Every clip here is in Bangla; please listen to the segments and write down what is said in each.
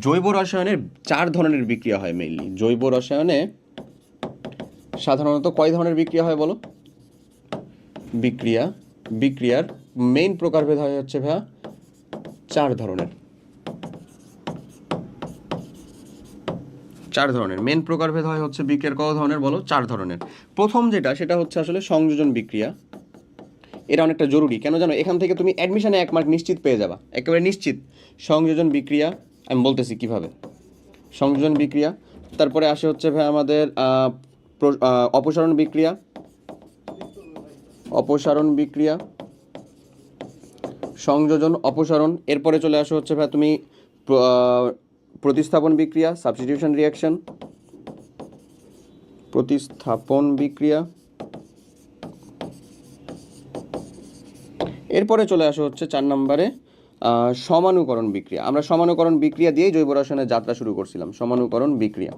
জৈব রসায়নের চার ধরনের বিক্রিয়া হয় মেইনলি জৈব রসায়নে সাধারণত কয় ধরনের বিক্রিয়া হয় বলো? বিক্রিয়া, বিক্রিয়ার মেইন প্রকারভেদ হয় হচ্ছে ভাইয়া চার ধরনের। চার ধরনের। মেন প্রকারভেদ হয় হচ্ছে বিক্রিয়ার কত ধরনের বলো? চার ধরনের। প্রথম যেটা, সেটা হচ্ছে আসলে সংযোজন বিক্রিয়া। এটা অনেকটা জরুরি। কেন জানো? এখান থেকে তুমি অ্যাডমিশনে এক মার্ক নিশ্চিত পেয়ে যাবা। একেবারে নিশ্চিত। সংযোজন বিক্রিয়া আমি বলতেছি কীভাবে? সংযোজন বিক্রিয়া, তারপরে আসে হচ্ছে ভাই আমাদের অপসারণ বিক্রিয়া। অপসারণ বিক্রিয়া, সংযোজন অপসারণ, এরপরে চলে আসো হচ্ছে ভাই তুমি প্রতিস্থাপন বিক্রিয়া সাবস্টিটিউশন রিয়াকশন প্রতিস্থাপন বিক্রিয়া। এরপরে চলে আসো হচ্ছে চার নম্বরে সমানুকরণ বিক্রিয়া। আমরা সমানুকরণ বিক্রিয়া দিয়েই জৈব রসায়নের যাত্রা শুরু করছিলাম, সমানুকরণ বিক্রিয়া।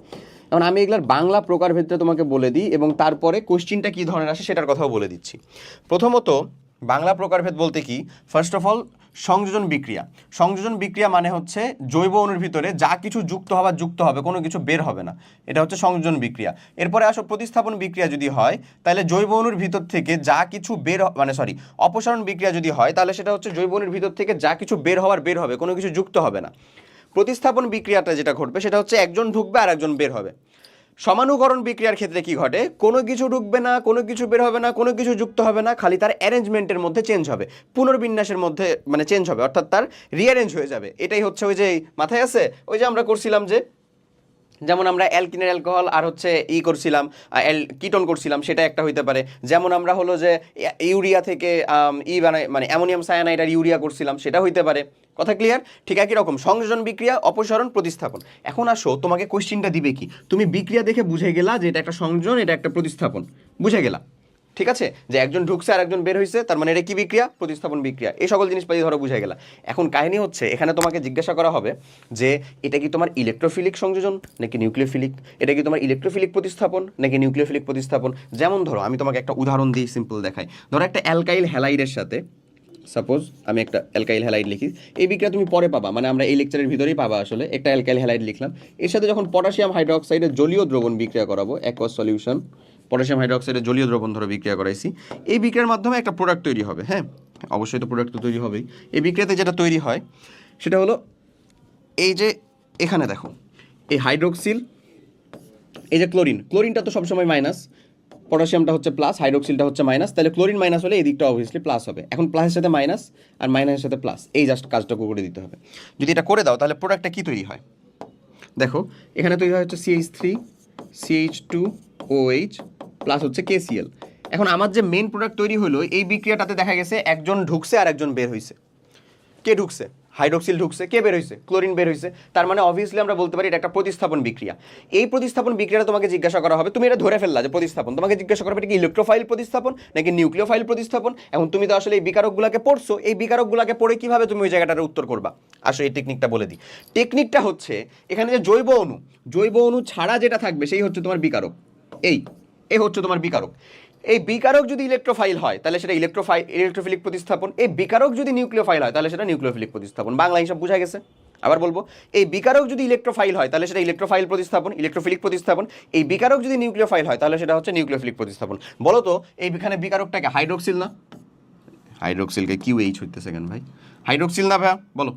এখন আমি এগুলার বাংলা প্রকারভেদটা তোমাকে বলে দিই এবং তারপরে কোশ্চিনটা কী ধরনের আসে সেটার কথাও বলে দিচ্ছি। প্রথমত, বাংলা প্রকারভেদ বলতে কি? ফার্স্ট অফ অল সংযোজন বিক্রিয়া। সংযোজন বিক্রিয়া মানে হচ্ছে জৈব অণুর ভিতরে যা কিছু যুক্ত হবার যুক্ত হবে, কোনো কিছু বের হবে না। এটা হচ্ছে সংযোজন বিক্রিয়া। এরপরে আসো প্রতিস্থাপন বিক্রিয়া যদি হয়, তাহলে জৈব অণুর ভিতর থেকে যা কিছু বের মানে সরি অপসারণ বিক্রিয়া যদি হয়, তাহলে সেটা হচ্ছে জৈব অণুর ভিতর থেকে যা কিছু বের হওয়ার বের হবে, কোনো কিছু যুক্ত হবে না। প্রতিস্থাপন বিক্রিয়াটা যেটা ঘটবে, সেটা হচ্ছে একজন ঢুকবে আর একজন বের হবে। সমানুকরণ বিক্রিয়ার ক্ষেত্রে কি ঘটে? কোনো কিছু ঢুকবে না, কোনো কিছু বের হবে না, কোনো কিছু যুক্ত হবে না, খালি তার অ্যারেঞ্জমেন্টের মধ্যে চেঞ্জ হবে। পুনর্বিন্যাসের মধ্যে মানে চেঞ্জ হবে, অর্থাৎ তার রিঅ্যারেঞ্জ হয়ে যাবে। এটাই হচ্ছে ওই যে মাথায় আছে? ওই যে আমরা করছিলাম যে যেমন আমরা অ্যালকিনের অ্যালকোহল আর হচ্ছে ই করছিলাম কিটন করছিলাম, সেটা একটা হইতে পারে। যেমন আমরা হলো যে ইউরিয়া থেকে ই বানাই মানে অ্যামোনিয়াম সায়ানাইড আর ইউরিয়া করছিলাম, সেটা হইতে পারে। কথা ক্লিয়ার ঠিক একই রকম, সংযোজন বিক্রিয়া, অপসারণ, প্রতিস্থাপন। এখন আসো, তোমাকে কোশ্চিনটা দিবে কি? তুমি বিক্রিয়া দেখে বুঝে গেলা যে এটা একটা সংযোজন, এটা একটা প্রতিস্থাপন। বুঝে গেলা? ঠিক আছে? যে একজন ঢুকছে আর একজন বের হয়েছে তার মানে এটা কি বিক্রিয়া? প্রতিস্থাপন বিক্রিয়া। এই সকল জিনিসপাতি ধরো বুঝে গেলা। এখন কাহিনী হচ্ছে, এখানে তোমাকে জিজ্ঞাসা করা হবে যে, এটা কি তোমার ইলেকট্রোফিলিক সংযোজন নাকি নিউক্লিওফিলিক এটা কি তোমার ইলেকট্রোফিলিক প্রতিস্থাপন নাকি নিউক্লিওফিলিক প্রতিস্থাপন? যেমন ধরো, আমি তোমাকে একটা উদাহরণ দিই সিম্পল দেখাই। ধরো একটা অ্যালকাইল হ্যালাইডের সাথে সাপোজ আমি একটা অ্যালকাইল হ্যালাইড লিখি। এই বিক্রিয়া তুমি পরে পাবা মানে আমরা এই লেকচারের ভিতরেই পাবা আসলে, একটা অ্যালকাইল হ্যালাইড লিখলাম। এর সাথে যখন পটাশিয়াম হাইড্রোক্সাইডের জলীয় দ্রবণ বিক্রিয়া করাবো অ্যাকোয়াস সলিউশন পটাশিয়াম হাইড্রোক্সাইডের জলীয় দ্রবণ ধরে বিক্রিয়া করাইছি। এই বিক্রিয়ার মাধ্যমে একটা প্রোডাক্ট তৈরি হবে হ্যাঁ? অবশ্যই তো প্রোডাক্ট তো তৈরি হবেই। এই বিক্রিয়াতে যেটা তৈরি হয়, সেটা হলো এই যে এখানে দেখো, এই হাইড্রোক্সিল এই যে ক্লোরিন ক্লোরিনটা তো সবসময় মাইনাস পটাশিয়ামটা হচ্ছে প্লাস হাইড্রোক্সিলটা হচ্ছে মাইনাস তাহলে ক্লোরিন মাইনাস হলে এই দিকটা অবভিয়াসলি প্লাস হবে। এখন প্লাসের সাথে মাইনাস আর মাইনাসের সাথে প্লাস এই জাস্ট কাজটা করে দিতে হবে। যদি এটা করে দাও, তাহলে প্রোডাক্টটা কি তৈরি হয়? দেখো, এখানে তৈরি হয় হচ্ছে CH three CH two OH plus হচ্ছে কেসিএল এখন আমার যে মেন প্রোডাক্ট তৈরি হলো, এই বিক্রিয়াটাতে দেখা গেছে একজন ঢুকছে আর একজন বের হয়েছে কে ঢুকছে? হাইড্রোক্সিল ঢুকছে। কে বের হয়েছে ক্লোরিন বের হয়েছে তার মানে অবভিয়াসলি আমরা বলতে পারি এটা একটা প্রতিস্থাপন বিক্রিয়া। এই প্রতিস্থাপন বিক্রিয়াটা তোমাকে জিজ্ঞাসা করা হবে, তুমি এটা ধরে ফেললা যে প্রতিস্থাপন। তোমাকে জিজ্ঞাসা করবে এটা কি ইলেকট্রোফাইল প্রতিস্থাপন নাকি নিউক্লিওফাইল প্রতিস্থাপন? এখন তুমি তো আসলে এই বিকারকগুলোকে পড়ছো, এই বিকারকগুলোকে পড়ে কীভাবে তুমি ওই জায়গাটার উত্তর করবা? আসো এই টেকনিকটা বলে দিই। টেকনিকটা হচ্ছে, এখানে যে জৈব অণু জৈব অণু ছাড়া যেটা থাকবে সেই হচ্ছে তোমার বিকারক। এই এই হচ্ছে তোমার বিকারক। এই বিকারক যদি ইলেকট্রোফাইল হয়, তাহলে সেটা ইলেকট্রোফাইল ইলেকট্রোফিলিক প্রতিস্থাপন। এই বিকারক যদি নিউক্লিওফাইল হয়, তাহলে সেটা নিউক্লিওফিলিক প্রতিস্থাপন। বাংলা হিসাব বোঝা গেছে? আবার বলব, এই বিকারক যদি ইলেকট্রোফাইল হয়, তাহলে সেটা ইলেকট্রোফাইল প্রতিস্থাপন ইলেকট্রোফিলিক প্রতিস্থাপন। এই বিকারক যদি নিউক্লিওফাইল হয়, তাহলে সেটা হচ্ছে নিউক্লিওফিলিক প্রতিস্থাপন। বলো তো এইখানে বিকারকটাকে হাইড্রোক্সিল না? হাইড্রোক্সিলকে কিউ এইচ হইতেছে কেন ভাই? হাইড্রোক্সিল না ভাইয়া? বলো।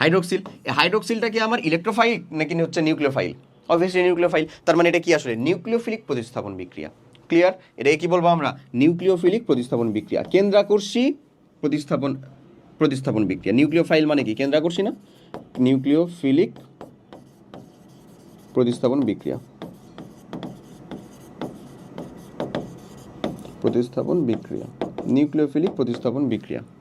হাইড্রোক্সিল এই হাইড্রোক্সিলটা কি আমার ইলেকট্রোফাইল নাকি হচ্ছে নিউক্লিওফাইল অবভিয়াসলি নিউক্লিওফাইল তার মানে এটা কি আসলে? নিউক্লিওফিলিক প্রতিস্থাপন বিক্রিয়া। ক্লিয়ার এটাকে কি বলব আমরা? নিউক্লিওফিলিক প্রতিস্থাপন বিক্রিয়া। কেন্দ্রাকর্ষী প্রতিস্থাপন প্রতিস্থাপন বিক্রিয়া। নিউক্লিওফাইল মানে কি? কেন্দ্রাকর্ষী না? নিউক্লিওফিলিক প্রতিস্থাপন বিক্রিয়া। প্রতিস্থাপন বিক্রিয়া। নিউক্লিওফিলিক প্রতিস্থাপন বিক্রিয়া।